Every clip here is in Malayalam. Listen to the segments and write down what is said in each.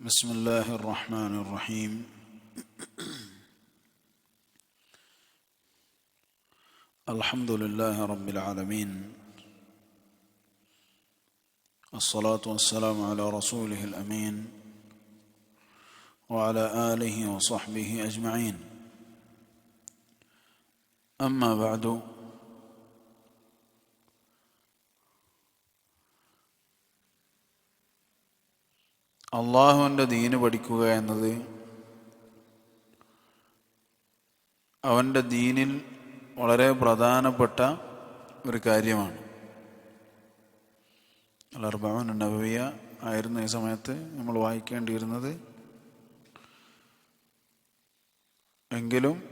بسم الله الرحمن الرحيم. الحمد لله رب العالمين. الصلاة والسلام على رسوله الأمين وعلى آله وصحبه أجمعين. أما بعد അള്ളാഹുവിന്റെ ദീന് പഠിക്കുക എന്നത് അവന്റെ ദീനിൽ വളരെ പ്രധാനപ്പെട്ട ഒരു കാര്യമാണ്. അലർബാൻ നബിയ ആയിരുന്നു ഈ സമയത്ത് നമ്മൾ വായിക്കേണ്ടിയിരുന്നത്. എങ്കിലും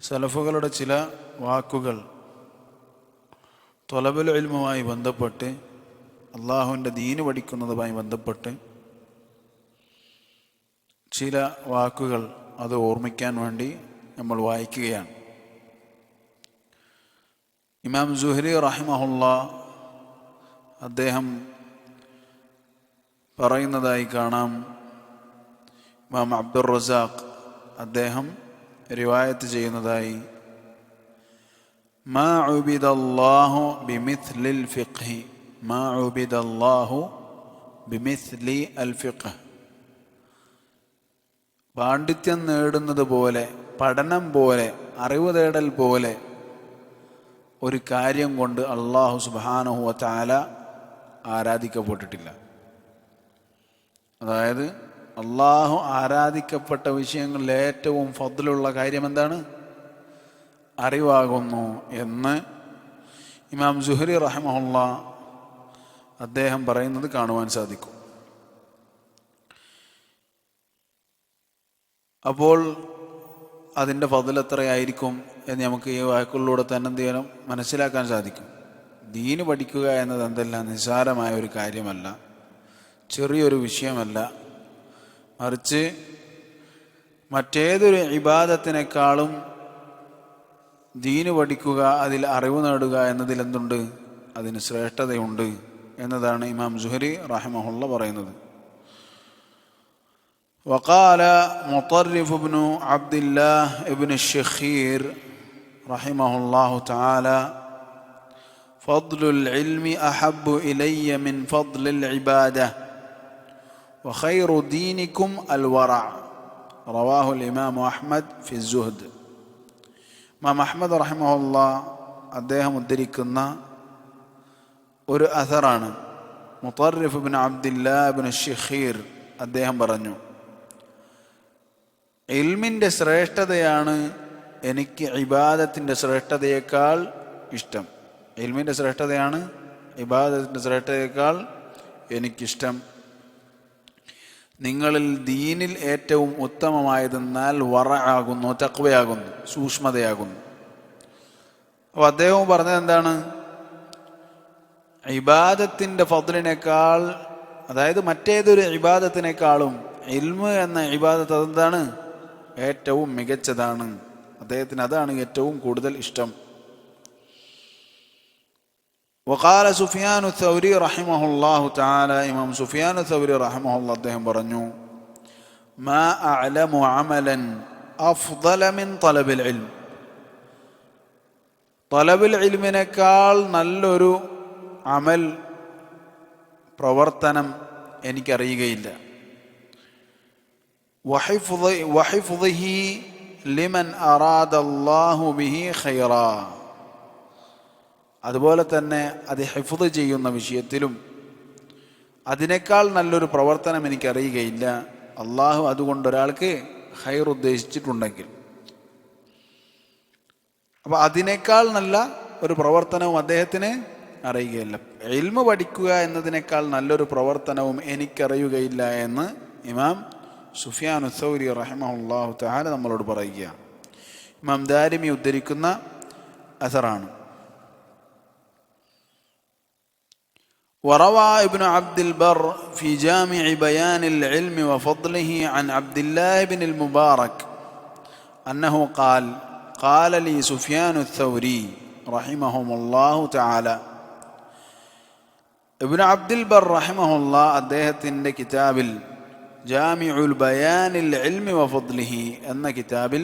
സലഫുകളുടെ ചില വാക്കുകൾ തൊലബൽ ബന്ധപ്പെട്ട് അള്ളാഹുവിന്റെ ദീന് പഠിക്കുന്നതുമായി ബന്ധപ്പെട്ട് ചില വാക്കുകൾ അത് ഓർമ്മിക്കാൻ വേണ്ടി നമ്മൾ വായിക്കുകയാണ്. ഇമാം സുഹരി റഹിമഹുല്ല അദ്ദേഹം പറയുന്നതായി കാണാം. ഇമാം അബ്ദുർ റസാഖ് അദ്ദേഹം റിവായത്ത് ചെയ്യുന്നതായി. മാ ഉബിദല്ലാഹു ബിമിത്ലിൽ ഫിഖ്ഹി. മാ ഉബിദല്ലാഹു ബിമിത്ലി അൽ ഫിഖ് പാണ്ഡിത്യം നേടുന്നത് പോലെ പഠനം പോലെ അറിവ് തേടൽ പോലെ ഒരു കാര്യം കൊണ്ട് അള്ളാഹു സുബാനഹു താല ആരാധിക്കപ്പെട്ടിട്ടില്ല. അതായത് അള്ളാഹു ആരാധിക്കപ്പെട്ട വിഷയങ്ങളിൽ ഏറ്റവും ഫതിലുള്ള കാര്യം എന്താണ്? അറിവാകുന്നു എന്ന് ഇമാം സുഹരി റഹമുള്ള അദ്ദേഹം പറയുന്നത് കാണുവാൻ സാധിക്കും. അപ്പോൾ അതിന്റെ ഫതിൽ എത്രയായിരിക്കും എന്ന് നമുക്ക് ഈ വാക്കുകളിലൂടെ തന്നെ എന്ത് ചെയ്യണം മനസ്സിലാക്കാൻ സാധിക്കും. ദീന് പഠിക്കുക എന്നത് എന്തെല്ലാം നിസ്സാരമായ ഒരു കാര്യമല്ല ചെറിയൊരു വിഷയമല്ല. മറിച്ച് മറ്റേതൊരു ഇബാദത്തിനേക്കാളും ദീന് പഠിക്കുക അതിൽ അറിവ് നേടുക എന്നതിൽ എന്തുണ്ട് അതിന് ശ്രേഷ്ഠതയുണ്ട് എന്നതാണ് ഇമാം ജുഹരി റഹമഹുള്ള പറയുന്നത്. وقال مطرف بن عبد الله بن الشخير رحمه الله تعالى فضل العلم احب الي من فضل العباده وخير دينكم الورع رواه الامام احمد في الزهد ഇമാം അഹമ്മദ് റഹിമഹുല്ല അദ്ദേഹം ഉദ്ധരിക്കുന്ന ഒരു അഥറാണ് മുത്തറിഫ് ബിൻ അബ്ദില്ലാ ബിൻ ഷിഖീർ അദ്ദേഹം പറഞ്ഞു ഇൽമിന്റെ ശ്രേഷ്ഠതയാണ് എനിക്ക് ഇബാദത്തിന്റെ ശ്രേഷ്ഠതയേക്കാൾ ഇഷ്ടം. ഇൽമിന്റെ ശ്രേഷ്ഠതയാണ് ഇബാദത്തിന്റെ ശ്രേഷ്ഠതയേക്കാൾ എനിക്കിഷ്ടം. നിങ്ങളിൽ ദീനിൽ ഏറ്റവും ഉത്തമമായതെന്നാൽ ആകുന്നു തക്വയാകുന്നു സൂക്ഷ്മതയാകുന്നു. അപ്പോൾ അദ്ദേഹവും പറഞ്ഞത് എന്താണ്? ഇബാദത്തിന്റെ ഫതിലിനേക്കാൾ അതായത് മറ്റേതൊരു ഇബാദത്തിനേക്കാളും ഇൽമ് എന്ന ഇബാദത്ത് അതെന്താണ്? ഏറ്റവും മികച്ചതാണ്. അദ്ദേഹത്തിന് അതാണ് ഏറ്റവും കൂടുതൽ ഇഷ്ടം. വഖാല സുഫിയാനു സൗരി റഹിമഹുല്ലാഹു താല ഇമാം സുഫിയാനു സൗരി റഹിമഹുല്ല അദ്ദേഹം പറഞ്ഞു മാ അലമു അമലൻ അഫ്ദല മിൻ തലബിൽ ഇൽം. തലബിൽ ഇൽമിനേക്കാൾ നല്ലൊരു അമൽ പ്രവർത്തനം എനിക്കറിയുകയില്ല. وحفظه لمن أراد الله به خيرا അതുപോലെ തന്നെ അത് ഹിഫുദ് ചെയ്യുന്ന വിഷയത്തിലും അതിനേക്കാൾ നല്ലൊരു പ്രവർത്തനം എനിക്കറിയുകയില്ല അള്ളാഹു അതുകൊണ്ട് ഒരാൾക്ക് ഹൈർ ഉദ്ദേശിച്ചിട്ടുണ്ടെങ്കിൽ അപ്പോൾ അതിനേക്കാൾ നല്ല ഒരു പ്രവർത്തനവും അദ്ദേഹത്തിന് അറിയുകയില്ല എൽമ പഠിക്കുക എന്നതിനേക്കാൾ നല്ലൊരു പ്രവർത്തനവും എനിക്കറിയുകയില്ല എന്ന് ഇമാം സുഫിയാൻ ഉസൗരി റഹിമഹുല്ലാഹു തഹാല നമ്മളോട് പറയുകയാണ് ഇമാം ദാരിമി ഉദ്ധരിക്കുന്ന അസറാണ് وروى ابن عبد البر في جامع بيان العلم وفضله عن عبد الله بن المبارك أنه قال قال لي سفيان الثوري رحمهم الله تعالى ابن عبد البر رحمه الله അദ്ദേഹത്തിൻ്റെ കിതാബിൽ ജാമിഉൽ ബയാനിൽ ഇൽമി വഫദ്ലിഹി എന്ന കിതാബിൽ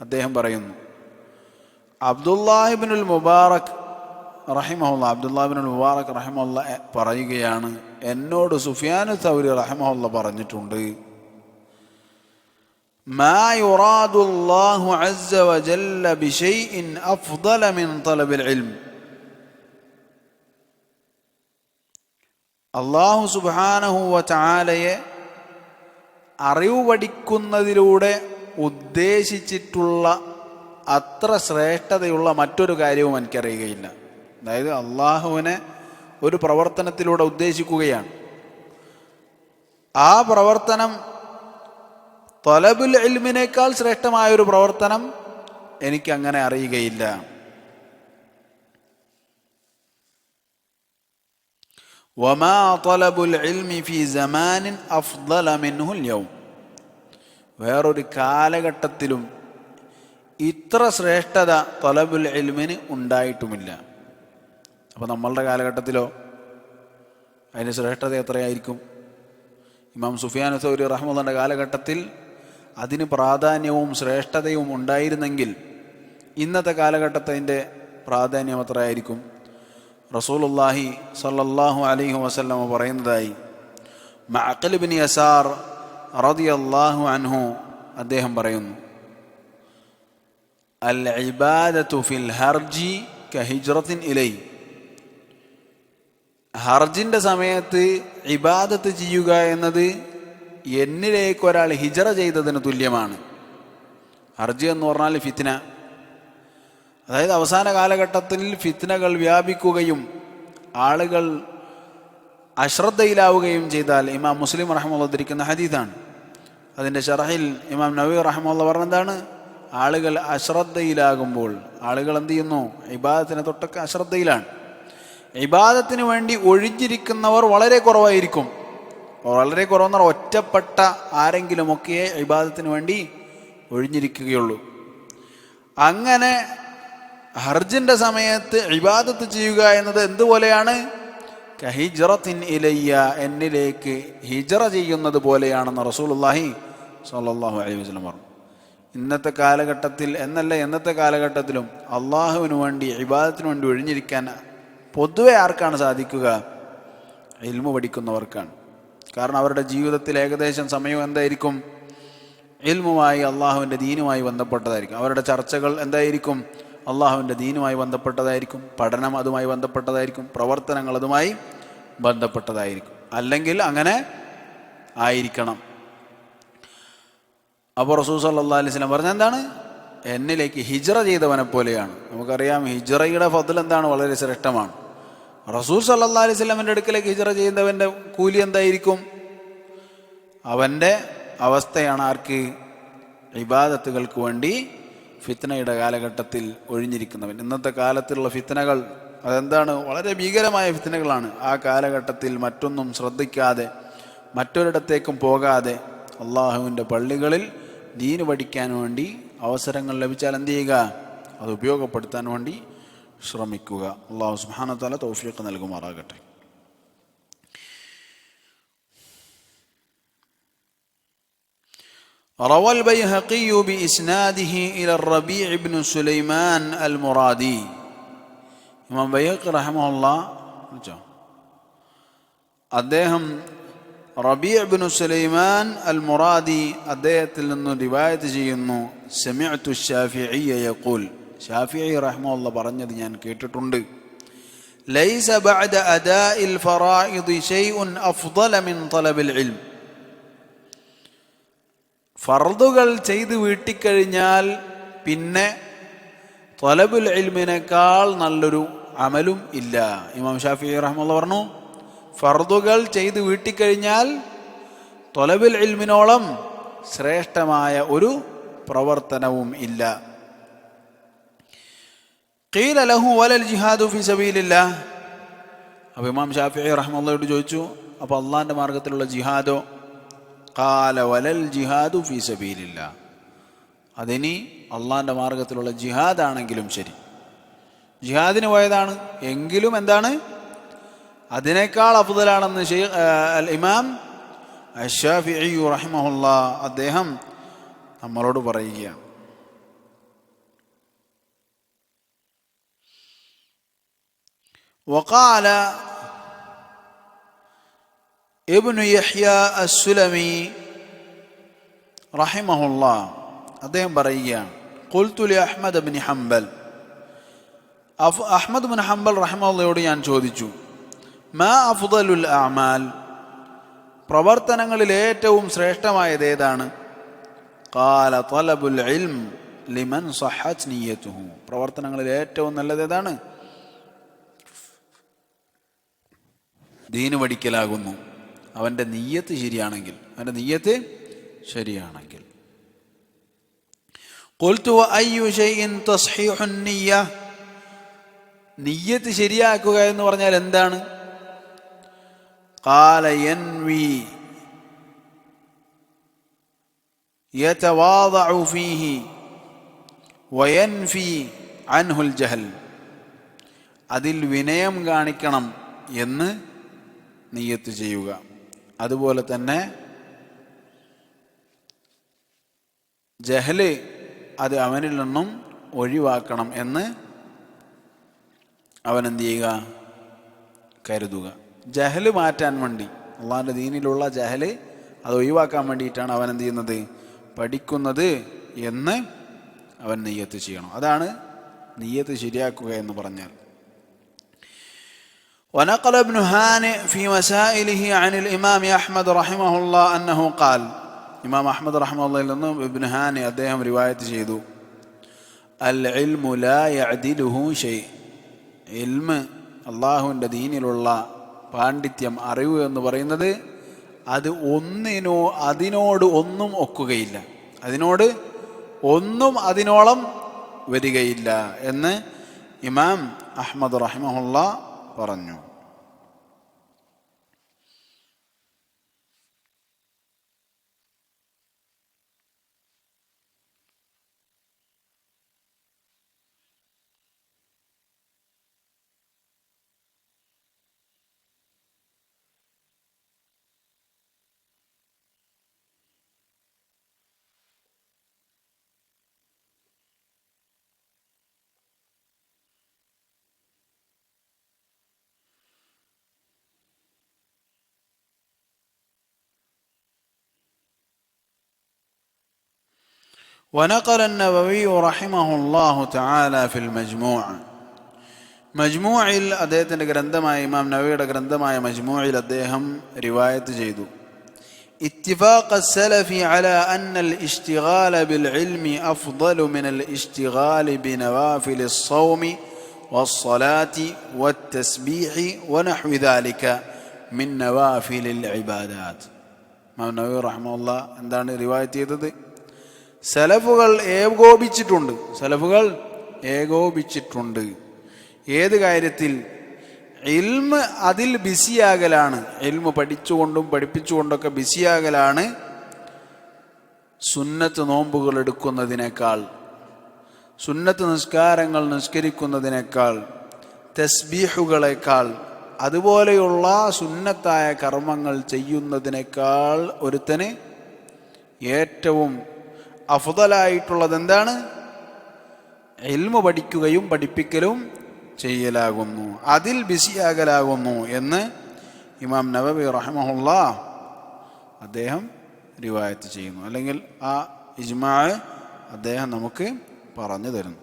അദ്ദേഹം പറയുന്നു അബ്ദുല്ലാഹിബിനുൽ മുബാറക് റഹിമഹുല്ല അബ്ദുല്ലാഹിബിനുൽ മുബാറക് റഹിമുല്ല പറയുകയാണ് എന്നോട് സുഫിയാനു സൗരി റഹിമഹുല്ല പറഞ്ഞിട്ടുണ്ട് ما يراد الله عز وجل بشيء أفضل من طلب العلم അള്ളാഹു സുബാനഹുവ ചാലയെ അറിവ് പഠിക്കുന്നതിലൂടെ ഉദ്ദേശിച്ചിട്ടുള്ള അത്ര ശ്രേഷ്ഠതയുള്ള മറ്റൊരു കാര്യവും എനിക്കറിയുകയില്ല. അതായത് അള്ളാഹുവിനെ ഒരു പ്രവർത്തനത്തിലൂടെ ഉദ്ദേശിക്കുകയാണ്. ആ പ്രവർത്തനം തൊലബുൽ എൽമിനേക്കാൾ ശ്രേഷ്ഠമായൊരു പ്രവർത്തനം എനിക്കങ്ങനെ അറിയുകയില്ല. വമാ തലബുൽ ഇൽമി ഫി സമാനിൻ അഫ്ദല മിൻഹുൽ യൗം വേറൊരു കാലഘട്ടത്തിലും ഇത്ര ശ്രേഷ്ഠത തലബുൽ ഇൽമിന് ഉണ്ടായിട്ടുമില്ല. അപ്പോൾ നമ്മളുടെ കാലഘട്ടത്തിലോ അതിന് ശ്രേഷ്ഠത എത്രയായിരിക്കും? ഇമാം സുഫിയാൻ സൗരി റഹ്മദന്റെ കാലഘട്ടത്തിൽ അതിന് പ്രാധാന്യവും ശ്രേഷ്ഠതയും ഉണ്ടായിരുന്നെങ്കിൽ ഇന്നത്തെ കാലഘട്ടത്തിന്റെ പ്രാധാന്യം എത്രയായിരിക്കും? റസൂലുല്ലാഹി സല്ലാഹു അലൈഹി വസല്ലമ പറയുന്നതായി. മഅഖലിബിൻ യസാർ റളിയല്ലാഹു അൻഹു അദ്ദേഹം പറയുന്നു. അൽ ഇബാദത്തു ഫിൽ ഹർജി കഹിജ്റത്തിൻ ഇലൈ. ഹർജിന്റെ സമയത്ത് ഇബാദത്ത് ചെയ്യുക എന്നത് എന്നിലേക്ക് ഒരാൾ ഹിജറ ചെയ്തതിന് തുല്യമാണ്. ഹർജി എന്ന് പറഞ്ഞാൽ ഫിത്ന. അതായത് അവസാന കാലഘട്ടത്തിൽ ഫിത്നകൾ വ്യാപിക്കുകയും ആളുകൾ അശ്രദ്ധയിലാവുകയും ചെയ്താൽ ഇമാം മുസ്ലിം റഹ്മുള്ള ധരിക്കുന്ന ഹദീദാണ് അതിന്റെ ഷറഹിൽ ഇമാം നബി റഹമുള്ള പറഞ്ഞെന്താണ് ആളുകൾ അശ്രദ്ധയിലാകുമ്പോൾ ആളുകൾ എന്ത് ചെയ്യുന്നു? ഇബാദത്തിനെ തൊട്ടൊക്കെ അശ്രദ്ധയിലാണ്. ഇബാദത്തിന് വേണ്ടി ഒഴിഞ്ഞിരിക്കുന്നവർ വളരെ കുറവായിരിക്കും. വളരെ കുറവെന്ന് പറഞ്ഞാൽ ഒറ്റപ്പെട്ട ആരെങ്കിലുമൊക്കെ ഇബാദത്തിന് വേണ്ടി ഒഴിഞ്ഞിരിക്കുകയുള്ളൂ. അങ്ങനെ ഹർജിന്റെ സമയത്ത് ഇബാദത്ത് ചെയ്യുക എന്നത് എന്തുപോലെയാണ്? കഹിജറത്തിൻ ഇലയ്യ എന്നിലേക്ക് ഹിജറ ചെയ്യുന്നത് പോലെയാണെന്ന് റസൂലുള്ളാഹി സ്വല്ലല്ലാഹു അലൈഹി വസ്ലം പറഞ്ഞു. ഇന്നത്തെ കാലഘട്ടത്തിൽ എന്നല്ല എന്നത്തെ കാലഘട്ടത്തിലും അള്ളാഹുവിന് വേണ്ടി ഇബാദത്തിന് വേണ്ടി ഒഴിഞ്ഞിരിക്കാൻ പൊതുവെ ആർക്കാണ് സാധിക്കുക? ഇൽമു പഠിക്കുന്നവർക്കാണ്. കാരണം അവരുടെ ജീവിതത്തിൽ ഏകദേശം സമയം എന്തായിരിക്കും? ഇൽമുമായി അള്ളാഹുവിന്റെ ദീനുമായി ബന്ധപ്പെട്ടതായിരിക്കും. അവരുടെ ചർച്ചകൾ എന്തായിരിക്കും? അള്ളാഹുവിന്റെ ദീനുമായി ബന്ധപ്പെട്ടതായിരിക്കും പഠനം അതുമായി ബന്ധപ്പെട്ടതായിരിക്കും പ്രവർത്തനങ്ങൾ അതുമായി ബന്ധപ്പെട്ടതായിരിക്കും. അല്ലെങ്കിൽ അങ്ങനെ ആയിരിക്കണം. അപ്പോൾ റസൂസ് അള്ളാ അലൈഹി സ്വലം പറഞ്ഞ എന്താണ്? എന്നിലേക്ക് ഹിജ്റ ചെയ്തവനെ പോലെയാണ്. നമുക്കറിയാം ഹിജ്റയുടെ ഫതിൽ എന്താണ്? വളരെ ശ്രേഷ്ഠമാണ്. റസൂൽ സല്ലാ അലൈഹി സ്വലമിന്റെ അടുക്കലേക്ക് ഹിജറ ചെയ്യുന്നവന്റെ കൂലി എന്തായിരിക്കും? അവന്റെ അവസ്ഥയാണ് ആർക്ക്? ഇബാദത്തുകൾക്ക് വേണ്ടി ഫിത്നയുടെ കാലഘട്ടത്തിൽ ഒഴിഞ്ഞിരിക്കുന്നവൻ. ഇന്നത്തെ കാലത്തുള്ള ഫിത്തനകൾ അതെന്താണ്? വളരെ ഭീകരമായ ഫിത്തനകളാണ് ആ കാലഘട്ടത്തിൽ മറ്റൊന്നും ശ്രദ്ധിക്കാതെ മറ്റൊരിടത്തേക്കും പോകാതെ അള്ളാഹുവിന്റെ പള്ളികളിൽ ദീന് പഠിക്കാൻ വേണ്ടി അവസരങ്ങൾ ലഭിച്ചാൽ എന്ത് ചെയ്യുക? അത് ഉപയോഗപ്പെടുത്താൻ വേണ്ടി ശ്രമിക്കുക. അള്ളാഹു സുബാനത്താല തൗഫീഖ് നൽകുമാറാകട്ടെ. روى البيهقي بإسناده إلى الربيع بن سليمان المرادي ഇമാം ബൈഹഖ് റഹമുള്ള അദ്ദേഹം റബീഅ് ബിൻ സുലൈമാൻ അൽ മുറാദി അദ്ദേഹത്തിൽ നിന്ന് റിവായത്ത് ചെയ്യുന്നു സമിഅത്തു ഷാഫിഇയ യഖൂൽ ഷാഫിഇ റഹ്മുള്ള പറഞ്ഞത് ഞാൻ കേട്ടിട്ടുണ്ട് ലൈസ ബഅദ അദാഇൽ ഫറായിദ് ഷൈഉൻ അഫ്ദല മിൻ തലബിൽ ഇൽം ഫർദുകൾ ചെയ്ത് വീട്ടിക്കഴിഞ്ഞാൽ പിന്നെ തൊലബുൽ ഇൽമിനേക്കാൾ നല്ലൊരു അമലും ഇല്ല. ഇമാം ഷാഫി റഹ്മുള്ള പറഞ്ഞു ഫർദുകൾ ചെയ്ത് വീട്ടിക്കഴിഞ്ഞാൽ തൊലബുൽ ഇൽമിനോളം ശ്രേഷ്ഠമായ ഒരു പ്രവർത്തനവും ഇല്ല. ലഹു വലൽ ജിഹാദു ഫി സബീലില്ല. അപ്പോൾ ഇമാം ഷാഫി റഹ്മുള്ളയോട് ചോദിച്ചു അപ്പോൾ അള്ളാഹിന്റെ മാർഗത്തിലുള്ള ജിഹാദോ? കാല വലൽ ജിഹാദു ഫി സബീലില്ല അതിനി അള്ളാഹിൻ്റെ മാർഗത്തിലുള്ള ജിഹാദാണെങ്കിലും ശരി ജിഹാദിന് പോയതാണ് എങ്കിലും എന്താണ് അതിനേക്കാൾ അഫുദലാണെന്ന് ഷെയ്ഖ് അൽ ഇമാം അഷാഫി റഹിമഹുല്ല അദ്ദേഹം നമ്മളോട് പറയുകയാണ് وقال ഇബ്നു യഹ്യ അസ്സുലമി റഹിമഹുല്ലാ അദ്ദേഹം പറയുകയാണ് കൊൽത്തുലി അഹ്മദ് ബിൻ ഹംബൽ. അഫ് അഹ്മദ് ബിൻ ഹംബൽ റഹിമഹുല്ലയോട് ഞാൻ ചോദിച്ചു മാ അഫ്ദലുൽ അമാൽ പ്രവർത്തനങ്ങളിൽ ഏറ്റവും ശ്രേഷ്ഠമായത് ഏതാണ്? കാല തലബുൽ ഇൽം ലിമൻ സഹത് നീയത്തുഹു പ്രവർത്തനങ്ങളിൽ ഏറ്റവും നല്ലത് ഏതാണ്? ദീന് പഠിക്കലാകുന്നു അവൻ്റെ നീയത്ത് ശരിയാണെങ്കിൽ അവൻ്റെ നീയത്ത് ശരിയാണെങ്കിൽ قلت وأي شيء تصحيح النية നിയ്യത്ത് ശരിയാക്കുക എന്ന് പറഞ്ഞാൽ എന്താണ് قال ينوي يتواضع فيه وينفي عنه الجهل അതിൽ വിനയം കാണിക്കണം എന്ന് നിയ്യത്ത് ചെയ്യുക അതുപോലെ തന്നെ ജഹൽ അത് അവനിൽ നിന്നും ഒഴിവാക്കണം എന്ന് അവൻ എന്ത് ചെയ്യുക? കരുതുക. ജഹൽ മാറ്റാൻ വേണ്ടി അള്ളാഹിന്റെ ദീനിലുള്ള ജഹൽ അത് ഒഴിവാക്കാൻ വേണ്ടിയിട്ടാണ് അവൻ എന്ത് ചെയ്യുന്നത്? പഠിക്കുന്നത് എന്ന് അവൻ നെയ്യത്ത് ചെയ്യണം. അതാണ് നെയ്യത്ത് ശരിയാക്കുക എന്ന് പറഞ്ഞാൽ. ونقل ابن هانئ في مسائله عن الإمام أحمد رحمه الله أنه قال إمام أحمد رحمه الله لأنه ابن هانئ أديهم رواية جيدو العلم لا يعدله شيء ഇൽമ് അള്ളാഹുവിൻ്റെ ദീനിലുള്ള പാണ്ഡിത്യം അറിവ് എന്ന് പറയുന്നത് അത് ഒന്നിനോ അതിനോട് ഒന്നും ഒക്കുകയില്ല അതിനോട് ഒന്നും അതിനോളം വരികയില്ല എന്ന് ഇമാം അഹമ്മദ് റഹിമഹുല്ല പറഞ്ഞു. ونقل النووي رحمه الله تعالى في المجموع മജ്മൂയിൽ അദ്ദേഹത്തിൻ്റെ ഗ്രന്ഥമായ ഇമാം നബിയുടെ ഗ്രന്ഥമായ മജ്മൂയിൽ അദ്ദേഹം റിവായത്ത് ചെയ്തു اتفاق السلف على أن الاشتغال بالعلم أفضل من الاشتغال بنوافل الصوم والصلاة والتسبيح ونحو ذلك من نوافل العبادات ഇമാം നബി റഹ്മുള്ള എന്താണ് റിവായത്ത് ചെയ്തത് സലഫുകൾ ഏകോപിച്ചിട്ടുണ്ട്. സലഫുകൾ ഏകോപിച്ചിട്ടുണ്ട്. ഏത് കാര്യത്തിൽ? ഇൽമ് അതിൽ ബിസിയാകലാണ്. ഇൽമ് പഠിച്ചുകൊണ്ടും പഠിപ്പിച്ചുകൊണ്ടൊക്കെ ബിസിയാകലാണ് സുന്നത്ത് നോമ്പുകൾ എടുക്കുന്നതിനേക്കാൾ സുന്നത്ത് നിസ്കാരങ്ങൾ നിസ്കരിക്കുന്നതിനേക്കാൾ തസ്ബീഹുകളേക്കാൾ അതുപോലെയുള്ള സുന്നത്തായ കർമ്മങ്ങൾ ചെയ്യുന്നതിനേക്കാൾ ഒരുത്തന് ഏറ്റവും അഫുതലായിട്ടുള്ളത് എന്താണ് എൽമ പഠിക്കുകയും പഠിപ്പിക്കലും ചെയ്യലാകുന്നു. അതിൽ ബിസിയാകലാകുന്നു എന്ന് ഇമാം നബബി റഹ്മഹുല്ല അദ്ദേഹം റിവായത്ത് ചെയ്യുന്നു. അല്ലെങ്കിൽ ആ ഇജ്മാ അദ്ദേഹം നമുക്ക് പറഞ്ഞു തരുന്നു.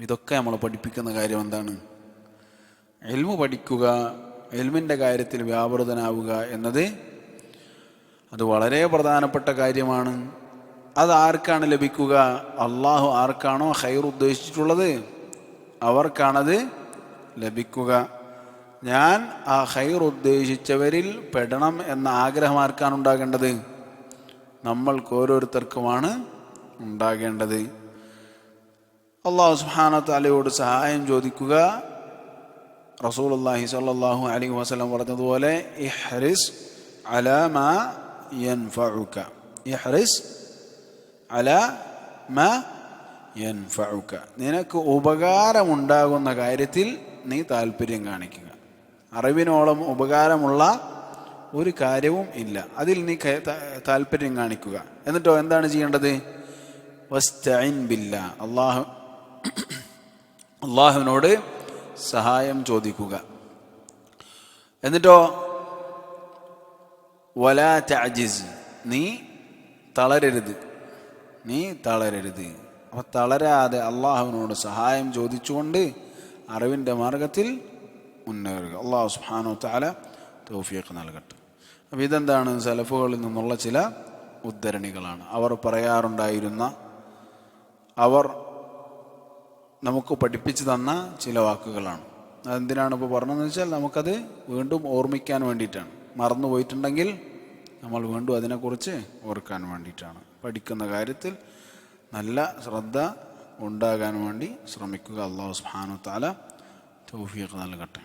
ഇതൊക്കെ നമ്മൾ പഠിപ്പിക്കുന്ന കാര്യം എന്താണ്? എൽമു പഠിക്കുക എൽമിന്റെ കാര്യത്തിൽ വ്യാപൃതനാവുക എന്നത് അത് വളരെ പ്രധാനപ്പെട്ട കാര്യമാണ്. അത് ആർക്കാണ് ലഭിക്കുക? അള്ളാഹു ആർക്കാണോ ഹൈർ ഉദ്ദേശിച്ചിട്ടുള്ളത്? അവർക്കാണത് ലഭിക്കുക. ഞാൻ ആ ഹൈർ ഉദ്ദേശിച്ചവരിൽ പെടണം എന്ന ആഗ്രഹം ആർക്കാണ് ഉണ്ടാകേണ്ടത്? നമ്മൾക്ക് ഓരോരുത്തർക്കുമാണ് ഉണ്ടാകേണ്ടത്. അള്ളാഹു സുഹാനത്ത് അലയോട് സഹായം ചോദിക്കുക. റസൂൽ അള്ളാഹി സല്ലാഹു അലി വസ്ലം പറഞ്ഞതുപോലെ ഇഹ്റിസ് അലമ ഫറുക്ക ഇഹ്റിസ് അല മ യൻഫുക്ക നിനക്ക് ഉപകാരമുണ്ടാകുന്ന കാര്യത്തിൽ നീ താല്പര്യം കാണിക്കുക. അറിവിനോളം ഉപകാരമുള്ള ഒരു കാര്യവും ഇല്ല. അതിൽ നീ താല്പര്യം കാണിക്കുക. എന്നിട്ടോ എന്താണ് ചെയ്യേണ്ടത്? വസ്തൈൻ ബില്ല. അള്ളാഹു അള്ളാഹുവിനോട് സഹായം ചോദിക്കുക. എന്നിട്ടോ? വലാ തഅജിസ്. നീ തളരരുത്. നീ തളരരുത്. അപ്പൊ തളരാതെ അള്ളാഹുവിനോട് സഹായം ചോദിച്ചുകൊണ്ട് അറിവിന്റെ മാർഗത്തിൽ മുന്നേറുക. അള്ളാഹു സുഹാനോ താല തൗഫീഖ് നൽകട്ടെ. അപ്പോൾ ഇതെന്താണ്? സലഫുകളിൽ നിന്നുള്ള ചില ഉദ്ധരണികളാണ്. അവർ പറയാറുണ്ടായിരുന്ന അവർ നമുക്ക് പഠിപ്പിച്ചു തന്ന ചില വാക്കുകളാണ്. അതെന്തിനാണ് ഇപ്പോൾ പറഞ്ഞതെന്ന് വെച്ചാൽ നമുക്കത് വീണ്ടും ഓർമ്മിക്കാൻ വേണ്ടിയിട്ടാണ്. മറന്നു പോയിട്ടുണ്ടെങ്കിൽ നമ്മൾ വീണ്ടും അതിനെക്കുറിച്ച് ഓർക്കാൻ വേണ്ടിയിട്ടാണ്. പഠിക്കുന്ന കാര്യത്തിൽ നല്ല ശ്രദ്ധ ഉണ്ടാകാൻ വേണ്ടി ശ്രമിക്കുക. അള്ളാഹു സുബ്ഹാനഹു താല തൗഫീഖ് നൽകട്ടെ.